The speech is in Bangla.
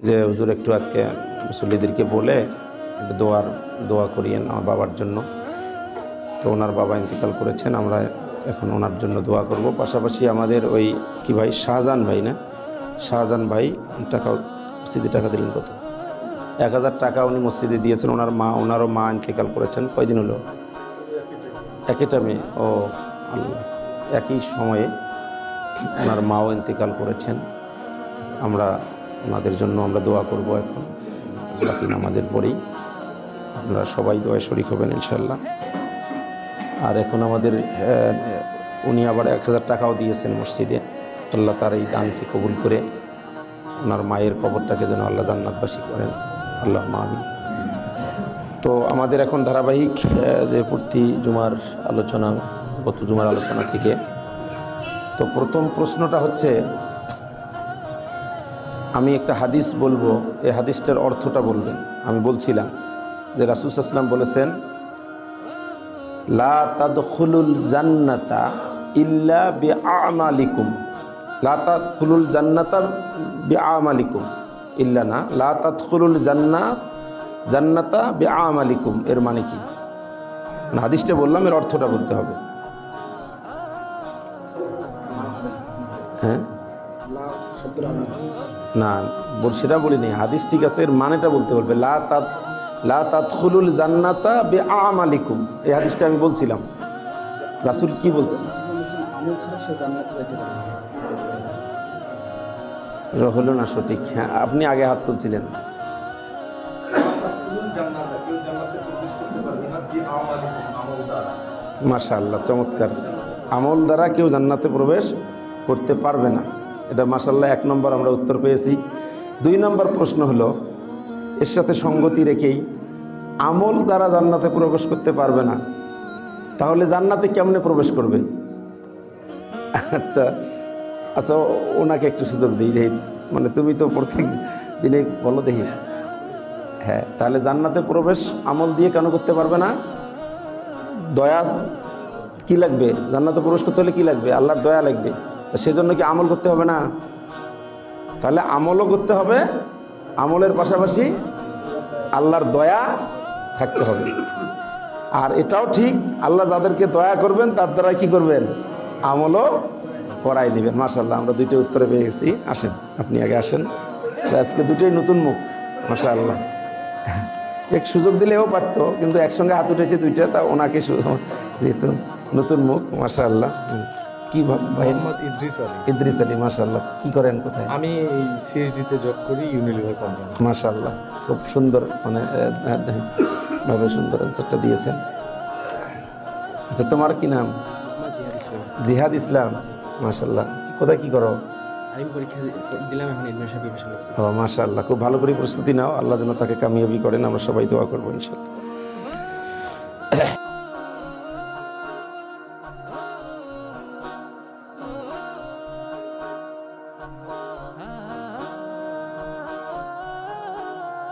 হুজুর একটু আজকে মুসল্লিদেরকে বলে দোয়ার, দোয়া করিয়েন আমার বাবার জন্য। তো ওনার বাবা ইন্তেকাল করেছেন, আমরা এখন ওনার জন্য দোয়া করব। পাশাপাশি আমাদের ওই কি ভাই? শাহজাহান ভাই না? শাহজাহান ভাই, টাকা, মসজিদে টাকা দিলেন কত? এক হাজার টাকা উনি মসজিদে দিয়েছেন। ওনার মা, ওনারও মা ইন্তেকাল করেছেন। কয়দিন হলো? একই টাইমে ও একই সময়ে ওনার মাও ইন্তেকাল করেছেন। আমরা ওনাদের জন্য আমরা দোয়া করব এখন। বাকি নামাজের পরেই। আপনারা সবাই দোয়ায় শরিক হবেন ইনশাল্লাহ আর এখন আমাদের উনি আবার এক হাজার টাকাও দিয়েছেন মসজিদে। আল্লাহ তার এই দানকে কবুল করে ওনার মায়ের কবরটাকে যেন আল্লাহ জান্নাতবাসী করেন। আল্লাহ মামিন তো আমাদের এখন ধারাবাহিক যে প্রতি জুমার আলোচনা, গত জুমার আলোচনা থেকে। তো প্রথম প্রশ্নটা হচ্ছে আমি একটা হাদিস বলব, এই হাদিসটার অর্থটা বলবেন। আমি বলছিলাম যে রাসুসাল্লাম বলেছেন, লা জান্নাতা ইল্লা বি আমালিকুম লা তাদখুলুল জান্নাতা বি আমালিকুম ইল্লা না, লা তাদখুলুল জান্নাত জান্নাতা বি আমালিকুম এর মানে কি? মানে হাদিসটা বললাম, এর অর্থটা বলতে হবে। হ্যাঁ? না বল সেটা বলিনি। হাদিস ঠিক আছে এর মানেটা বলতে বলবে। লা তাত লা জান্নাতা বি আমালিকুম এই হাদিসটা আমি বলছিলাম। রাসূল কি বলছেন পারে না। হলো না সঠিক। হ্যাঁ আপনি আগে হাত তুলছিলেন। মাশা আল্লাহ চমৎকার। আমল দ্বারা কেউ জান্নাতে প্রবেশ করতে পারবে না। এটা মাশাল্লাহ এক নম্বর আমরা উত্তর পেয়েছি। দুই নম্বর প্রশ্ন হলো, এর সাথে সঙ্গতি রেখেই আমল দ্বারা জান্নাতে প্রবেশ করতে পারবে না। তাহলে জান্নাতে কেমনে প্রবেশ করবে? আচ্ছা আচ্ছা ওনাকে একটু সুযোগ দিই দেখি মানে তুমি তো প্রত্যেক দিনে বলো দেখি। হ্যাঁ তাহলে জান্নাতে প্রবেশ আমল দিয়ে কেন করতে পারবে না? দয়া কি লাগবে? জান্নাতে প্রবেশ করতে হলে কি লাগবে? আল্লাহর দয়া লাগবে। তা সেজন্য কি আমল করতে হবে না? তাহলে আমলও করতে হবে, আমলের পাশাপাশি আল্লাহর দয়া থাকতে হবে। আর এটাও ঠিক, আল্লাহ যাদেরকে দয়া করবেন, তার দ্বারা কি করবেন? আমলও করাই নেবেন। মাশাল্লাহ আমরা দুইটা উত্তরে পেয়ে গেছি। আসেন, আপনি আগে আসেন। আজকে দুটোই নতুন মুখ। মাশাল্লাহ এক সুযোগ দিলেও পারতো কিন্তু একসঙ্গে হাত উঠেছে দুইটা তা ওনাকে যেহেতু নতুন মুখ মাশাল্লাহ হুম। কি মোহাম্মদ ইদ্রিস আলী। ইদ্রিস আলী মাশাল্লাহ কি করেন কোথায়? আমি এই সিএসডিতে জব করি ইউনিলিভার কোম্পানি মাশাল্লাহ খুব সুন্দর মানে ভাবে সুন্দর অ্যান্সারটা দিয়েছেন। আচ্ছা তোমার কি নাম? জিহাদ ইসলাম। মাশাল্লাহ কোথায় কি করো? আমি পরীক্ষা দিলাম, এখন এডমিশন প্রিপারেশন আছে। ও মাশাল্লাহ খুব ভালো করে প্রস্তুতি নাও। আল্লাহ যেন তাকে কামিয়াবি করেন। আমরা সবাই দোয়া করব ইনশাল্লাহ